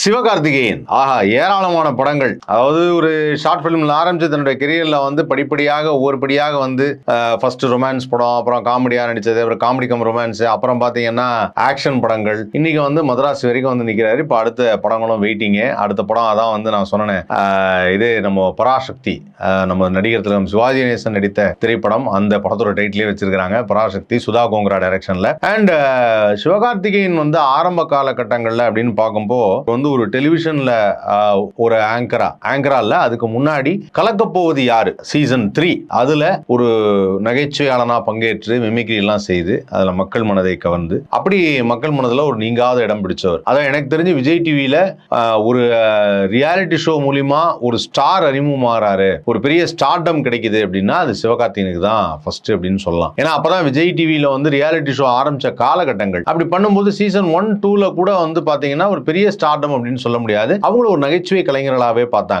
சிவகார்த்திகேயன். ஆஹா ஏராளமான படங்கள். அதாவது ஒரு ஷார்ட் ஃபிலிம்ல ஆரம்பிச்சு தன்னுடைய கெரியர்ல வந்து படிப்படியாக ஒவ்வொரு படியாக வந்து ஃபர்ஸ்ட் ரொமான்ஸ் படம் அப்புறம் காமெடியா நடிச்சது அப்புறம் காமெடி கம் ரொமான்ஸ் அப்புறம் பாத்தீங்கன்னா ஆக்ஷன் படங்கள். இன்னைக்கு வந்து மதராஸ் வரைக்கும் வந்து நிக்கிறாரு. இப்போ அடுத்த படங்களும் வெயிட்டிங்கு அடுத்த படம் அதான் வந்து நான் சொன்னேன். இது நம்ம பராசக்தி. நம்ம நடிகர் திலகம் சிவாஜி கணேசன் நடித்த திரைப்படம். அந்த படத்தோட டைட்டிலே வச்சிருக்கிறாங்க. பராசக்தி சுதா கோங்கரா டைரக்ஷன்ல அண்ட் சிவகார்த்திகேயன் வந்து ஆரம்ப காலகட்டங்கள்ல அப்படின்னு பார்க்கும்போது வந்து ஒரு டெலிவிஷன்ல ஒரு ஆங்கரா ஆங்கரா இல்ல அதுக்கு முன்னாடி கலக்க போவது யாரு? சீசன் த்ரீ அதுல ஒரு நகைச்சுவையாளனா பங்கேற்று மிமிக்ரி எல்லாம் செய்து அதுல மக்கள் மனதை கவர்ந்து அப்படி மக்கள் மனதுல ஒரு நீங்காத இடம் பிடிச்சவர். அதான் எனக்கு தெரிஞ்சு விஜய் டிவியில ஒரு ரியாலிட்டி ஷோ மூலியமா ஒரு ஸ்டார் அறிமுகமாகறாரு ஒரு பெரிய ஸ்டார்டம் கிடைக்குது அப்படின்னா அது சிவகார்த்திகனுக்கு தான் ஃபர்ஸ்ட் அப்படின்னு சொல்லலாம். ஏன்னா அப்பதான் விஜய் டிவியில வந்து ரியாலிட்டி ஷோ ஆரம்பிச்ச காலகட்டங்கள். அப்படி பண்ணும்போது சீசன் ஒன் டூல கூட வந்து பாத்தீங்கன்னா ஒரு பெரிய ஸ்டார்டம் அப்படின்னு சொல்ல முடியாது. அவங்கள ஒரு நகைச்சுவை கலைஞர்களாவே பார்த்தாங்க.